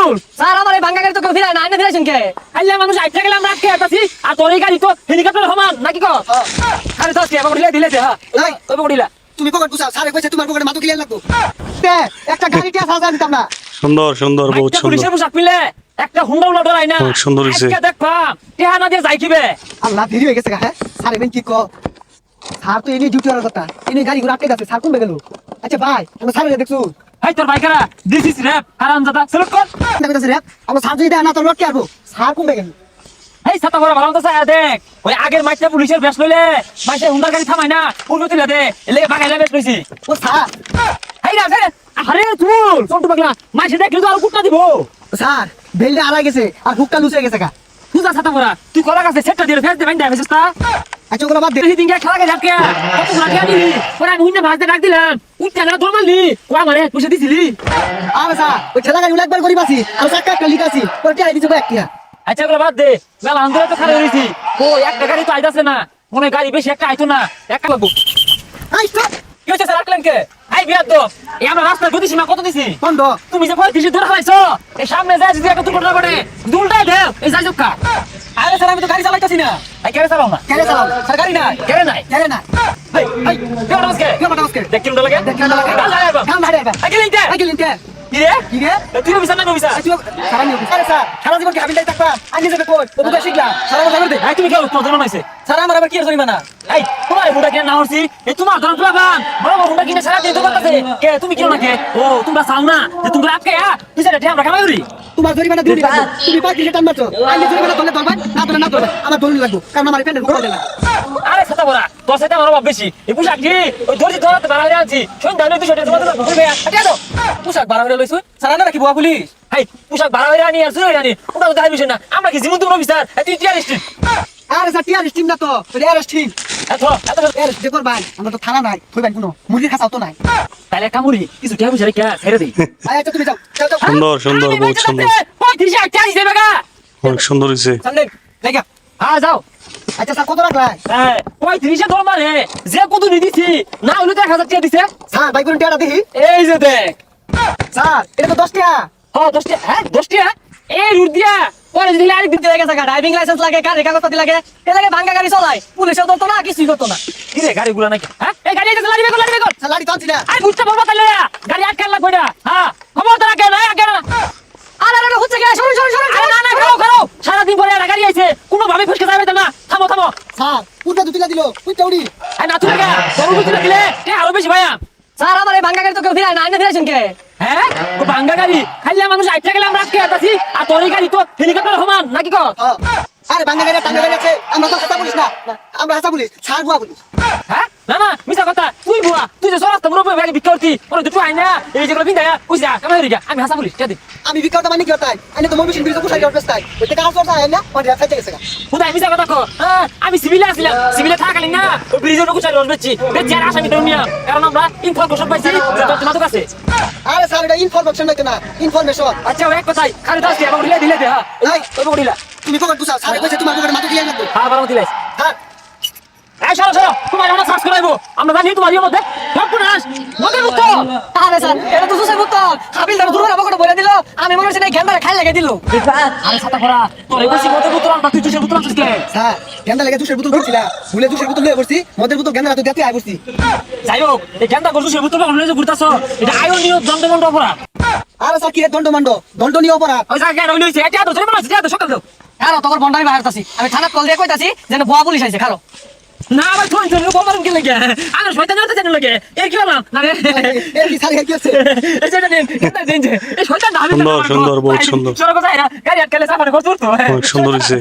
তুল স্যার আমার এই ভাঙ্গা গাড়ি তো কেউ ফিরায় না আইনে ফিরাইছেন কে আইলে মানুষ আইতে গেলে আমরা আটকে আর তোর এই গাড়ি তো হেলিকপ্টার সমান নাকি কো? আরে তো এবার দিলে দিলে দে হ্যাঁ। ওই তুমি পকেট পুষাও স্যারে কইছে তোমার পকেটে মাথা ক্লিয়ার লাগবো তে একটা গাড়ি টিয়া সাজা দিতাম না। সুন্দর সুন্দর বহুত সুন্দর। পুলিশের পোশাক পিলে একটা হুন্ডা উল্টা ডরাই না। অনেক সুন্দর হইছে। আজকে দেখবা দিয়ে যাই কিবে আল্লাহ দেরি হয়ে গেছে গা, হ্যাঁ? স্যার এবেন কি ক? স্যার তো এনে ডিউটি করার কথা। এনে গাড়ি ঘুরে আটকে স্যার গেল আচ্ছা ভাই আমরা স্যার দেখছ। হাই তোর বাইকারা দিস ইজ র্যাপ হারাম জাদা সেলুট কর। দেখতেছে রে আমরা স্যার যদি না তোর লটকে আসব স্যার কমবে গেল এই ছাতা ভরা ভালো তো দেখ ওই আগের মাইটা পুলিশের বেশ লইলে মাইসে হুন্ডার গাড়ি থামাই না তুলে দে এলে বাগাইলা বেশ লইছি। ও স্যার। এই না আরে আরে তুল চন্টু পাগলা মাইসে দেখলে তো আর কুটনা দিব। স্যার বেলটা আড়াই গেছে আর হুকটা লুচে গেছে গা। তুজা ছাতা ভরা তুই কলা গাছে সেটটা দিয়ে ফেস দে ফেসস তা। আচ্ছা ওগুলো বাদ দে। দিন খেলা গে ঝাটকে কতগুলা দিয়া দিলি ওরা আমি হুইনা ভাজতে ডাক দিলাম উঠতে না দৌড় মারলি। কোয়া মারে পুষে দিছিলি? আরে স্যার ওই গাড়ি একবার করি পাছি আর চাক্কা একটা লিক আছি। কি টিয়া দিছে এক কিয়া আচ্ছা ওগুলো বাদ দে। বেলা আন্দোলন তো খারাপ হয়েছি ও একটা গাড়ি তো আইতাছে না। মনে গাড়ি বেশি একটা আইতো না। একটা লাগবো। আই স্টপ! কি হচ্ছে স্যার কে আই বিয়ার তো এই আমরা রাস্তার গতি সীমা কত দিছি? বন্ধ। তুমি যে পঁয়ত্রিশ ধরে ফেলাইছো এই সামনে যায় যদি একটা দুর্ঘটনা ঘটে দুলটাই দেও এই যাই চক্কা আরে স্যার আমি তো গাড়ি চালাইতেছি না। ভাই কেড়ে চালাও না। কেড়ে চালাও। স্যার গাড়ি না কেড়ে নাই। কেড়ে না ভাই ভাই কেড়ে নমস্কার কেউ নমস্কার দেখ কিরম লাগে। দেখ কেমন লাগে? গাল লাগে। গাল লাগে আগে লিনতে আগে তে আই গেলিন কে কি রে কি রে তুই অফিসার? না অফিসার আচ্ছা সারা নিয়ে আরে স্যার সারা জীবন কি হাবিলটাই থাকবা? আনি যাবে কই? ও বুকা শিখলা। সারা কথা বলতে এই তুমি কেউ তোমার জন্য নাইছে স্যার আমার আবার কি আর জরিমানা? এই তোমার হুন্ডা কিনে না হচ্ছি এই তোমার ধরন প্লাবান বড় বড় হুন্ডা কিনে সারা দিন দোকান আছে কে তুমি কিনো না কে ও তোমরা চাও না যে তোমরা আটকে আ তুই সেটা আমরা কামাই করি? তোমার জরিমানা দিতে তুমি পাঁচ দিকে টান মারছো আনি জরিমানা তোলে ধরবা না তোলে না তোলে আমার দৌড় লাগবে কারণ আমার আরে ছাতা বড়া তোর আমার অভাব বেশি। এই পোশাক কি? ওই ধরছি ধরাতে বাড়া আনছি। সন্ধ্যা নয় দুশো টাকা তোমাদের ঘুরবে। আটিয়া দাও পোশাক বাড়া হয়ে লইছো? স্যার আনা নাকি বুয়া পুলিশ? হাই পোশাক বাড়া হয়ে আনি আর আনি। ওটা তো দাবি না। আমরা কি জীবন তুমি অফিসার? তুই টিয়ার স্ট্রিট আরে স্যার টিআর টিম না তো? ওই আর এত এত এর যে করবাই আমরা তো থানা নাই কইবেন কোনো। মুরগির খাসাও তো নাই। তাহলে কামুরি কিছু টিয়া বুঝারে কে ছেড়ে দিই আয় আচ্ছা তুমি যাও। সুন্দর সুন্দর বহুত সুন্দর। অনেক সুন্দর হয়েছে সামনে লেগা। হ্যাঁ যাও। আচ্ছা স্যার কত রাখলাই হ্যাঁ পঁয়ত্রিশে ধর মারে। যে কত নি দিছি না হলে তো এক হাজার টাকা দিছে। স্যার এই যে দেখ। স্যার এটা তো দশ টাকা হ দশটা হ্যাঁ দশটা এই রুট দিয়া। পরে যদি আরেক দিতে লাগে জায়গা ড্রাইভিং লাইসেন্স লাগে গাড়ি কাগজপাতি লাগে এ লাগে ভাঙ্গা গাড়ি চলাই। পুলিশেও ধরতো না কিছুই করতো না। কি রে গাড়িগুলো নাকি? হ্যাঁ এই গাড়ি লাড়ি বেগো লাড়ি বেগো লাড়ি তো আনছি না। আরে বুঝতে পারব তাহলে। গাড়ি আটকে লাগবে না হ্যাঁ খবর তো রাখে না আগে না আরে আরে হচ্ছে কি শুনুন শুনুন শুনুন আরে না না খাও খাও সারাদিন পরে একটা গাড়ি আইছে কোনো ভাবে ফসকে যাবে না থামো থামো স্যার উল্টা দুটিলা দিল? উল্টা উড়ি আরে না তুমি দিলে এ আরও বেশি ভাইয়া। স্যার আমার এই ভাঙ্গা গাড়ি তো কেউ না আইনে ফিরাইছেন কে হ্যাঁ ও ভাঙ্গা গাড়ি? খাইলে মানুষ আইতে গেলে আমরা আটকে আছি আর তোর গাড়ি তো হেলিকপ্টার সমান নাকি কর? আরে বাংলা গাড়ি টাঙ্গা গাড়ি আছে। আমরা তো হাসা পুলিশ না। না, আমরা হাসা পুলিশ স্যার বুয়া পুলিশ। হ্যাঁ? না না মিছা কথা। তুই বুয়া তুই যে সরাস্তা মুরব্বী ব্যাগে বিক্রি করতি ওরা দুটো আইনা এই যেগুলো বিন্দায়া বুঝা কেমন হয়ে গিয়া আমি হাসা বলিস কে দি। আমি বিকাউটা মানে কি হতাই আমি তো মমিশন বিরুদ্ধে কুশাই অফিস তাই। ওই টাকা আসর যায় না ওই রাস্তা গেছে হুদাই মিছা কথা কো হ্যাঁ আমি সিভিলে আসলাম সিভিলে থাকালি না ওই ব্রিজের লোক চাই বেচছি বেচছি আর আসামি ধরে নিয়া। কারণ আমরা ইনফরমেশন পাইছি মাদক আছে। আরে স্যার এটা ইনফরমেশন হইতো না ইনফরমেশন আচ্ছা এক কথাই খালি দাস দিয়ে দিলে দিলে দে হ্যাঁ এই। ওই বড়িলা তুমি পকেট পুষাও স্যার কইছে তোমার পকেটে মাথা ক্লিয়ার লাগবে হ্যাঁ বারো দিলে স্যার এই সরো সরো তোমার আমরা সার্চ করাইবো। আমরা জানি তোমার ইয়ে মধ্যে সর্বনাশ মধ্যে মুক্ত আরে স্যার এটা তো সুসাই মুক্ত হাবিল ধরে দূরে আমাকে বলে দিল। আমি মনে হচ্ছে ঘ্যান্ডারে খাই লাগে দিল। আরে ছাতা করা তোর বেশি মধ্যে মুক্ত আমরা তুই তুই মুক্ত আনছিস কে? স্যার গেন্দা লাগে দুশের বোতল কিনছিলা ভুলে দুশের বোতল লয়ে পড়ছি। মদের বোতল গেন্দা তো দেখতে আই পড়ছি। যাই হোক এই গেন্দা পারল যে ঘুরতাছ। এটা আয়ন নিয়ে দণ্ডমণ্ড অপরাধ। আরে স্যার কি রে দণ্ড মান্ড দণ্ড নিয়ে অপরাধ। ওই জায়গায় রইল হইছে। এটা তো জরিমানা আছে এটা সকাল দাও বন্ডামি বাহারতাছি আমি থানাত কল দিয়ে কইতাছি যেন বুয়া পুলিশ আইছে খালো। না ভাই ফোন করে বোমার কি লাগে? আরে শয়তান জানতে জানেন লাগে। এর কি হলাম না রে। এর কি স্যার কি আছে? এই যেটা দিন এটা দিন যে এই শয়তান দাবি সুন্দর, সুন্দর, বহুত সুন্দর। সরো কথা এরা গাড়ি আটকালে সামনে ঘর তুলতো সুন্দর হইছে।